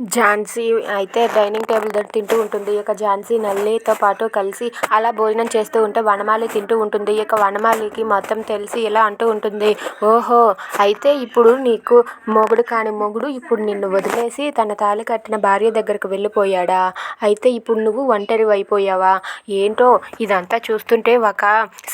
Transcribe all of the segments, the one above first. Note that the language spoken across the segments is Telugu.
ఝాన్సీ అయితే డైనింగ్ టేబుల్ దగ్గర తింటూ ఉంటుంది. ఇక ఝాన్సీ నల్లితో పాటు కలిసి అలా భోజనం చేస్తూ ఉంటే వనమాలి తింటూ ఉంటుంది. ఇక వనమాలికి మొత్తం తెలిసి ఇలా అంటూ ఉంటుంది. ఓహో అయితే ఇప్పుడు నీకు మొగుడు కాని మొగుడు ఇప్పుడు నిన్ను వదిలేసి తన తాళి కట్టిన భార్య దగ్గరకు వెళ్ళిపోయాడా? అయితే ఇప్పుడు నువ్వు ఒంటరి అయిపోయావా? ఏంటో ఇదంతా చూస్తుంటే ఒక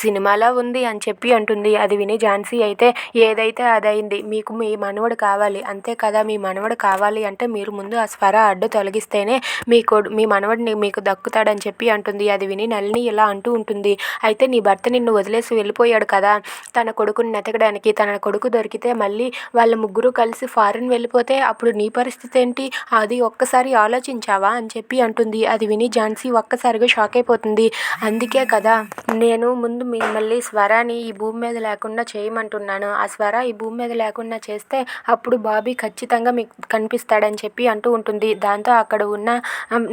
సినిమాలో ఉంది అని చెప్పి అంటుంది. అది విని ఝాన్సీ అయితే ఏదైతే అదైంది మీకు మీ మనవడు కావాలి అంతే కదా మీ మనవడు కావాలి అంటే మీరు ముందు ఆ స్వర అడ్డు తొలగిస్తేనే మీ కొడు మీ మనవడిని మీకు దక్కుతాడని చెప్పి అంటుంది. అది విని నళిని ఇలా అంటూ ఉంటుంది. అయితే నీ భర్త నిన్ను వదిలేసి వెళ్ళిపోయాడు కదా? తన కొడుకుని నెతకడానికి తన కొడుకు దొరికితే మళ్ళీ వాళ్ళ ముగ్గురు కలిసి ఫారిన్ వెళ్ళిపోతే అప్పుడు నీ పరిస్థితి ఏంటి? అది ఒక్కసారి ఆలోచించావా? అని చెప్పి అంటుంది. అది విని ఝాన్సీ ఒక్కసారిగా షాక్ అయిపోతుంది. అందుకే కదా నేను ముందు మిమ్మల్ని స్వరాని ఈ భూమి మీద లేకుండా చేయమంటున్నాను. ఆ స్వర ఈ భూమి మీద లేకుండా చేస్తే అప్పుడు బాబీ ఖచ్చితంగా మీకు కనిపిస్తాడని చెప్పి అంటూ ఉంటుంది. దాంతో అక్కడ ఉన్న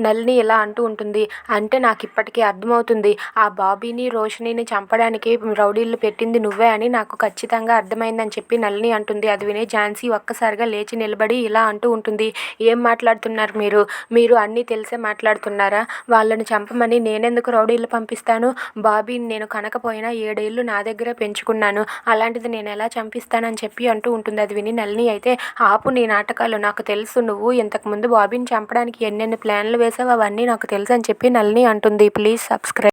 నల్ని ఇలా అంటూ ఉంటుంది. అంటే నాకు ఇప్పటికీ అర్థమవుతుంది. ఆ బాబీని రోషిణిని చంపడానికి రౌడీలు పెట్టింది నువ్వే అని నాకు ఖచ్చితంగా అర్థమైందని చెప్పి నల్ని అంటుంది. అది విని ఝాన్సీ ఒక్కసారిగా లేచి నిలబడి ఇలా అంటూ ఉంటుంది. ఏం మాట్లాడుతున్నారు మీరు? మీరు అన్నీ తెలిసే మాట్లాడుతున్నారా? వాళ్ళని చంపమని నేనెందుకు రౌడీలు పంపిస్తాను? బాబీని నేను కనకపోయినా ఏడేళ్ళు నా దగ్గరే పెంచుకున్నాను. అలాంటిది నేను ఎలా చంపిస్తానని చెప్పి అంటూ ఉంటుంది. అది విని నల్ని అయితే ఆపు నీ నాటకాలు. నాకు తెలుసు నువ్వు ఇంతకుముందు బాబీని చంపడానికి ఎన్నెన్ని ప్లాన్లు వేసావో అవన్నీ నాకు తెలుసు అని చెప్పి నల్ని అంటుంది. Please subscribe